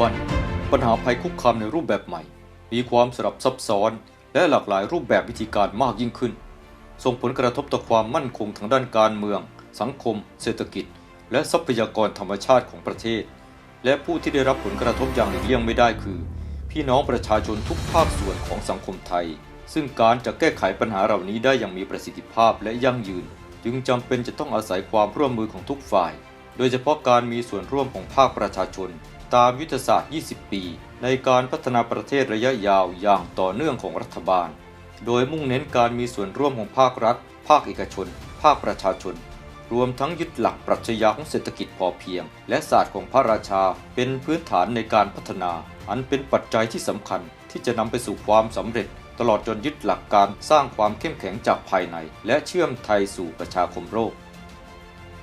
บัน ปัญหาภัยคุกคามในรูปแบบใหม่ มีความสลับซับซ้อน และหลากหลายรูปแบบวิธีการมากยิ่งขึ้น ส่งผลกระทบต่อความมั่นคงทางด้านการเมือง สังคม เศรษฐกิจ และทรัพยากรธรรมชาติของประเทศ และผู้ที่ได้รับผลกระทบอย่างหลีกเลี่ยงไม่ได้คือ พี่น้องประชาชนทุกภาคส่วนของสังคมไทย ซึ่งการจะแก้ไขปัญหาเหล่านี้ได้อย่างมีประสิทธิภาพและยั่งยืน จึงจำเป็นจะต้องอาศัยความร่วมมือของทุกฝ่าย โดยเฉพาะการมีส่วนร่วมของภาคประชาชน ตามยุทธศาสตร์ 20 ปี ในการพัฒนาประเทศระยะยาวอย่างต่อเนื่องของรัฐบาล โดยมุ่งเน้นการมีส่วนร่วมของภาครัฐ ภาคเอกชน ภาคประชาชน รวมทั้งยึดหลักปรัชญาของเศรษฐกิจพอเพียง และศาสตร์ของพระราชาเป็นพื้นฐานในการพัฒนา อันเป็นปัจจัยที่สำคัญที่จะนำไปสู่ความสำเร็จตลอดจนยึดหลักการสร้างความเข้มแข็งจากภายใน และเชื่อมไทยสู่ประชาคมโลก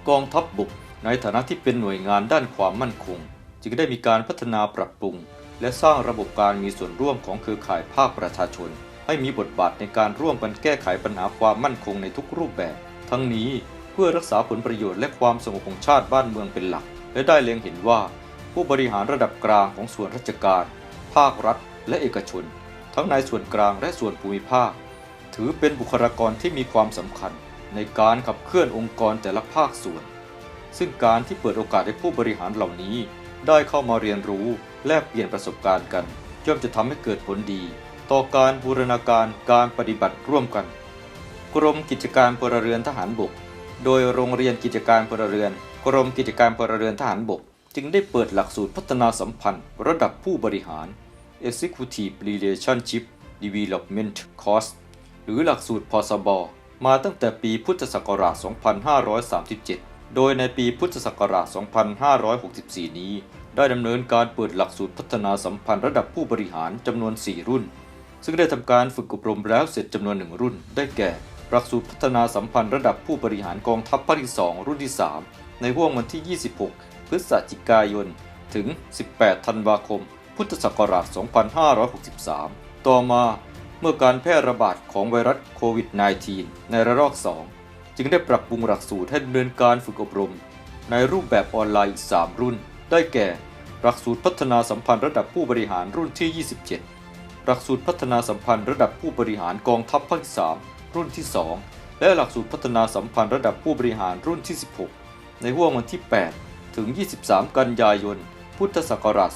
กองทัพบบกในฐานะที่เป็นหน่วยงานด้านความมั่นคง จึงได้มีการพัฒนาปรับปรุง และสร้างระบบการมีส่วนร่วมของเครือข่ายภาคประชาชน ให้มีบทบาทในการร่วมกันแก้ไขปัญหาความมั่นคงในทุกรูปแบบ ทั้งนี้เพื่อรักษาผลประโยชน์และความสงบของชาติบ้านเมืองเป็นหลัก และได้เล็งเห็นว่า ผู้บริหารระดับกลางของส่วนราชการ ภาครัฐ และเอกชน ทั้งในส่วนกลางและส่วนภูมิภาค ถือเป็นบุคลากรที่มีความสำคัญ ในการขับเคลื่อนองค์กรแต่ละภาคส่วนซึ่งการที่เปิดโอกาสให้ผู้บริหารเหล่านี้ ได้เข้ามาเรียนรู้ แลกเปลี่ยนประสบการณ์กันย่อมจะทำให้เกิดผลดี ต่อการบูรณาการการปฏิบัติร่วมกัน กรมกิจการพลเรือนทหารบก โดยโรงเรียนกิจการพลเรือน กรมกิจการพลเรือนทหารบก จึงได้เปิดหลักสูตรพัฒนาสัมพันธ์ ระดับผู้บริหาร Executive Relationship Development Course หรือหลักสูตรพสบมาตั้งแต่ปีพุทธศักราช 2537 โดยในปีพุทธศักราช 2564 นี้ ได้ดำเนินการเปิดหลักสูตรพัฒนาสัมพันธ์ระดับผู้บริหารจำนวน 4 รุ่น ซึ่งได้ทำการฝึกอบรมแล้วเสร็จจำนวนหนึ่งรุ่น ได้แก่ หลักสูตรพัฒนาสัมพันธ์ระดับผู้บริหารกองทัพภาคที่ 2 รุ่นที่ 3 ในห่วงวันที่ 26 พฤศจิกายน ถึง 18 ธันวาคม พุทธศักราช 2563 ต่อมาเมื่อการแพร่ระบาดของไวรัสโควิด -19 ในระลอก 2 จึงได้ปรับปรุงหลักสูตรให้ดำเนินการฝึกอบรม ในรูปแบบออนไลน์ 3 รุ่น ได้แก่ หลักสูตรพัฒนาสัมพันธ์ระดับผู้บริหารรุ่นที่ 27 หลักสูตรพัฒนาสัมพันธ์ระดับผู้บริหารกองทัพภาคที่3รุ่นที่ 2 และหลักสูตรพัฒนาสัมพันธ์ระดับผู้บริหารรุ่นที่ 16 ในห่วงวันที่ 8 ถึง 23 กันยายน พุทธศักราช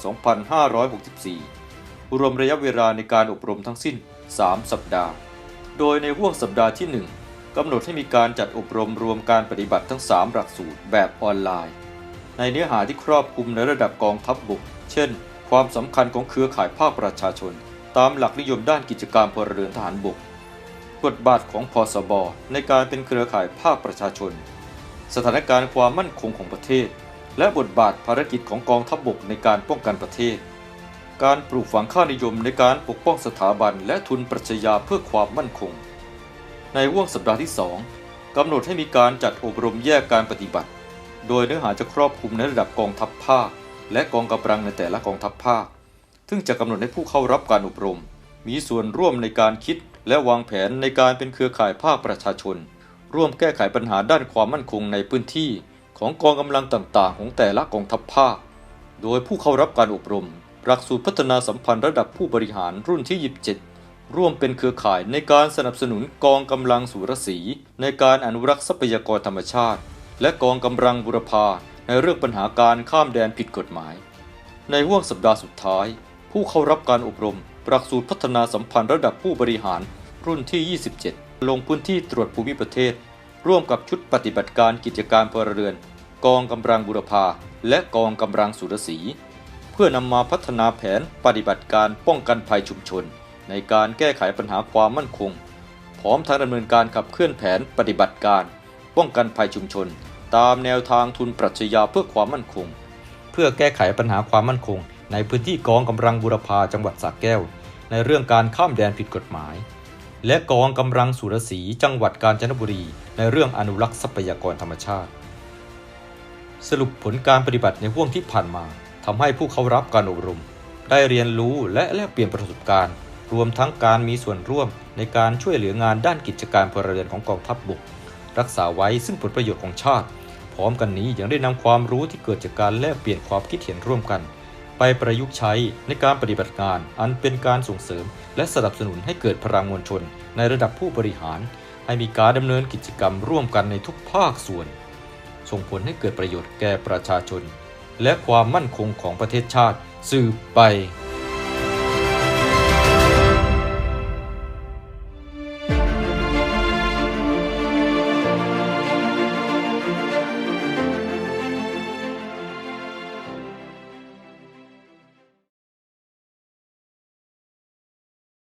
2564 รวมระยะเวลาในการอบรมทั้งสิ้น 3 สัปดาห์ โดยในห่วงสัปดาห์ที่ 1 กำหนดให้มีการจัดอบรมรวมการปฏิบัติทั้ง 3 หลักสูตรแบบออนไลน์ ในเนื้อหาที่ครอบคลุมในระดับกองทัพบบก เช่น ความสำคัญของเครือข่ายภาคประชาชน ตามหลักนิยมด้านกิจการพลเรือนทหารบก บทบาทของพสบในการเป็นเครือข่ายภาคประชาชน สถานการณ์ความมั่นคงของประเทศ และบทบาทภารกิจของกองทัพบบกในการป้องกันประเทศ การปลูกฝังค่านิยมในการปกป้องสถาบันและทุนปรัชญาเพื่อความมั่นคง ในห่วงสัปดาห์ที่ 2 กำหนดให้มีการจัดอบรมแยกการปฏิบัติ โดยเนื้อหาจะครอบคลุมในระดับกองทัพภาค และกองกำลังในแต่ละกองทัพภาค ซึ่งจะกำหนดให้ผู้เข้ารับการอบรม มีส่วนร่วมในการคิด และวางแผนในการเป็นเครือข่ายภาคประชาชน ร่วมแก้ไขปัญหาด้านความมั่นคงในพื้นที่ ของกองกำลังต่างๆ ของแต่ละกองทัพภาค โดยผู้เข้ารับการอบรม หลักสูตรพัฒนาสัมพันธ์ระดับผู้บริหารรุ่นที่ 27 ร่วมเป็นเครือข่ายในการสนับสนุนกองกำลังสุรศีในการอนุรักษ์ทรัพยากรธรรมชาติ และกองกำลังบุรพาในเรื่องปัญหาการข้ามแดนผิดกฎหมาย ในห่วงสัปดาห์สุดท้าย ผู้เข้ารับการอบรมหลักสูตรพัฒนาสัมพันธ์ระดับผู้บริหารรุ่นที่ 27 ลงพื้นที่ตรวจภูมิประเทศ ร่วมกับชุดปฏิบัติการกิจการพลเรือน กองกำลังบุรพาและกองกำลังสุรศีเพื่อนำมาพัฒนาแผนปฏิบัติการป้องกันภัยชุมชน ในการแก้ไขปัญหาความมั่นคง พร้อมทั้งดำเนินการขับเคลื่อนแผนปฏิบัติการ ป้องกันภัยชุมชน ตามแนวทางทุนปรัชญาเพื่อความมั่นคง เพื่อแก้ไขปัญหาความมั่นคง ในพื้นที่กองกำลังบุรพาจังหวัดสระแก้ว ในเรื่องการข้ามแดนผิดกฎหมาย และกองกำลังสุรศรีจังหวัดกาญจนบุรี ในเรื่องอนุรักษ์ทรัพยากรธรรมชาติ สรุปผลการปฏิบัติในห่วงที่ผ่านมาทำให้ผู้เข้ารับการอบรม ได้เรียนรู้และแลกเปลี่ยนประสบการณ์ รวมทั้งการมีส่วนร่วมในการช่วยเหลืองานด้านกิจการพลเรือนของกองทัพบบก รักษาไว้ซึ่งผลประโยชน์ของชาติ พร้อมกันนี้ยังได้นำความรู้ที่เกิดจากการแลกเปลี่ยนความคิดเห็นร่วมกัน ไปประยุกต์ใช้ในการปฏิบัติงาน อันเป็นการส่งเสริม และสนับสนุนให้เกิดพลังมวลชน ในระดับผู้บริหาร ให้มีการดำเนินกิจกรรมร่วมกันในทุกภาคส่วน ส่งผลให้เกิดประโยชน์แก่ประชาชน และความมั่นคงของประเทศชาติสืบไป